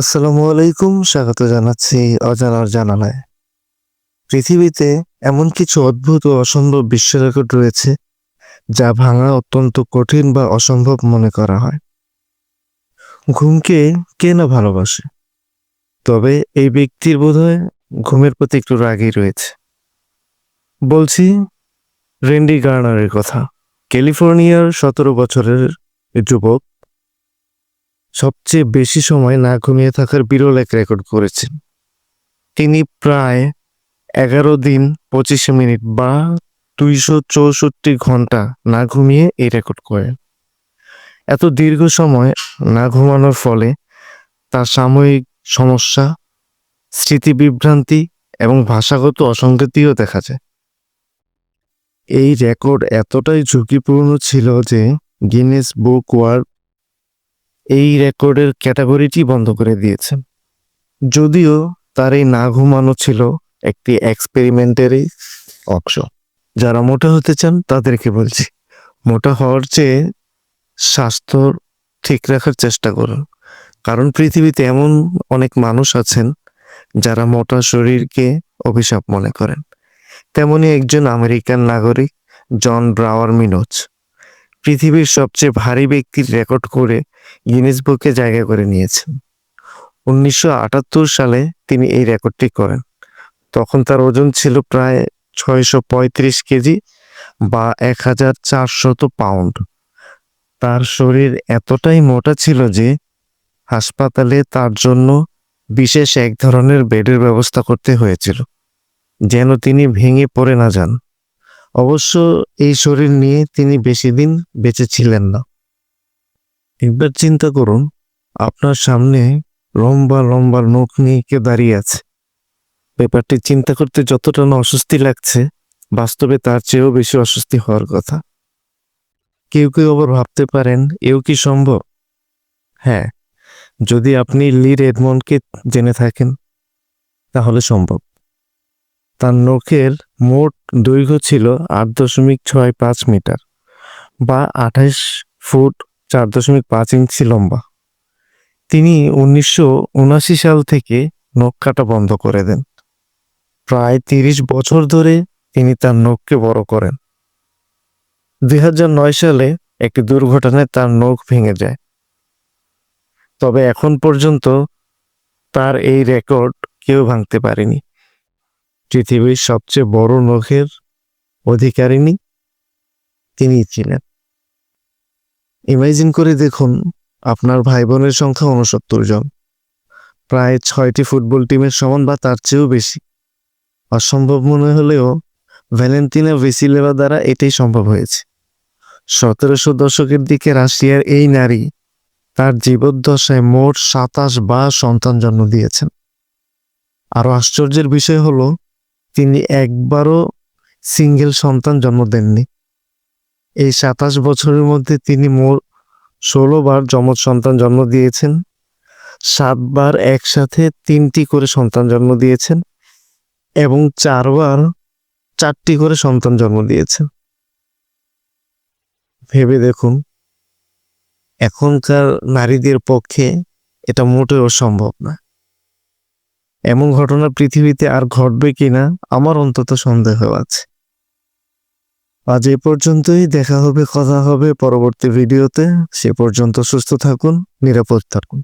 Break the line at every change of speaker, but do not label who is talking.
আসসালামু আলাইকুম, স্বাগত জানাচ্ছি অজানার জানালায় পৃথিবীতে এমন কিছু অদ্ভুত ও অসম্ভব বিশ্ব রেকর্ড রয়েছে, যা ভাঙা অত্যন্ত কঠিন বা অসম্ভব মনে করা হয়। ঘুমকে কে না ভালোবাসে? তবে এই ব্যক্তির বোধহয় ঘুমের প্রতি একটু রাগই রয়েছে। বলছি, রেন্ডি গার্নারের কথা। ক্যালিফোর্নিয়ার সতেরো বছরের যুবক সবচেয়ে বেশি সময় না ঘুমিয়ে থাকার বিরল এক রেকর্ড করেছেন। তিনি প্রায় এগারো দিন পঁচিশ মিনিট বা দুইশো চৌষট্টি ঘণ্টা না ঘুমিয়ে এই রেকর্ড করেন। এত দীর্ঘ সময় না ঘুমানোর ফলে তার সাময়িক সমস্যা স্মৃতি বিভ্রান্তি এবং ভাষাগত অসঙ্গতিও দেখা যায়। এই রেকর্ড এতটাই ঝুঁকিপূর্ণ ছিল যে গিনেস বুক ওয়ার্ল্ড এই রেকর্ডের ক্যাটাগরিটি বন্ধ করে দিয়েছেন যদিও তার এই না ঘুমানো ছিল একটি এক্সপেরিমেন্টেরই অংশ। যারা মোটা হতে চান তাদেরকে বলছি, মোটা হওয়ার চেয়ে স্বাস্থ্য ঠিক রাখার চেষ্টা করুন। কারণ পৃথিবীতে এমন অনেক মানুষ আছেন যারা মোটা শরীরকে অভিশাপ মনে করেন। তেমনি একজন আমেরিকান নাগরিক জন ব্রাওয়ার মিনোজ পৃথিবীর সবচেয়ে ভারী ব্যক্তির রেকর্ড করে গিনেস বুকে জায়গা করে নিয়েছেন। উনিশশো আটাত্তর সালে তিনি এই রেকর্ডটি করেন। তখন তার ওজন ছিল প্রায় ছয়শো পঁয়ত্রিশ কেজি বা এক হাজার চারশত পাউন্ড। তার শরীর এতটাই মোটা ছিল যে হাসপাতালে তার জন্য বিশেষ এক ধরনের বেডের ব্যবস্থা করতে হয়েছিল, যেন তিনি ভেঙে পড়ে না যান। অবশ্য এই শরীর নিয়ে তিনি বেশি দিন বেঁচে ছিলেন না। একবার চিন্তা করুন, আপনার সামনে লম্বা লম্বা নখ নিয়ে কে দাঁড়িয়ে আছে। ব্যাপারটি চিন্তা করতে যতটা না অস্বস্তি লাগছে, বাস্তবে তার চেয়েও বেশি অস্বস্তি হওয়ার কথা। কেউ কেউ আবার ভাবতে পারেন, এও কি সম্ভব? হ্যাঁ যদি আপনি লি রেডমন্ডকে জেনে থাকেন, তাহলে সম্ভব। তার নখের মোট দৈর্ঘ্য ছিল আট দশমিক ছয় পাঁচ মিটার বা আঠাশ ফুট চার দশমিক পাঁচ ইঞ্চি লম্বা। তিনি উনিশশো উনাশি সাল থেকে নখ কাটা বন্ধ করে দেন। প্রায় তিরিশ বছর ধরে তিনি তার নখকে বড় করেন। দুই নয় সালে একটি দুর্ঘটনায় তার নখ ভেঙে যায়। তবে এখন পর্যন্ত তার এই রেকর্ড কেউ ভাঙতে পারেনি। পৃথিবীর সবচেয়ে বড় নখের অধিকারিণী তিনিই ছিলেন। ইমাজিন করে দেখুন, আপনার ভাই বোনের সংখ্যা উনসত্তর জন। প্রায় ছয়টি ফুটবল টিমের সমান বা তার চেয়েও বেশি। অসম্ভব মনে হলেও, ভ্যালেন্টিনা ভেসিলেভা দ্বারা এটাই সম্ভব হয়েছে। সতেরোশো দশকের দিকে রাশিয়ার এই নারী, তার জীবদ্দশায় মোট সাতাশ বা সন্তান জন্ম দিয়েছেন। আরও আশ্চর্যের বিষয় হলো, তিনি একবারও সিঙ্গেল সন্তান জন্ম দেননি। এই সাতাশ বছরের মধ্যে তিনি মোট ষোলো বার যমজ সন্তান জন্ম দিয়েছেন। সাতবার একসাথে তিনটি করে সন্তান জন্ম দিয়েছেন এবং চারবার চারটি করে সন্তান জন্ম দিয়েছেন। ভেবে দেখুন, এখনকার নারীদের পক্ষে এটা মোটেও সম্ভব না। এমন ঘটনা পৃথিবীতে আর ঘটবে কিনা আমার অন্তত সন্দেহ আছে। আজ এ পর্যন্তই, দেখা হবে, কথা হবে পরবর্তী ভিডিওতে। সে পর্যন্ত সুস্থ থাকুন, নিরাপদ থাকুন।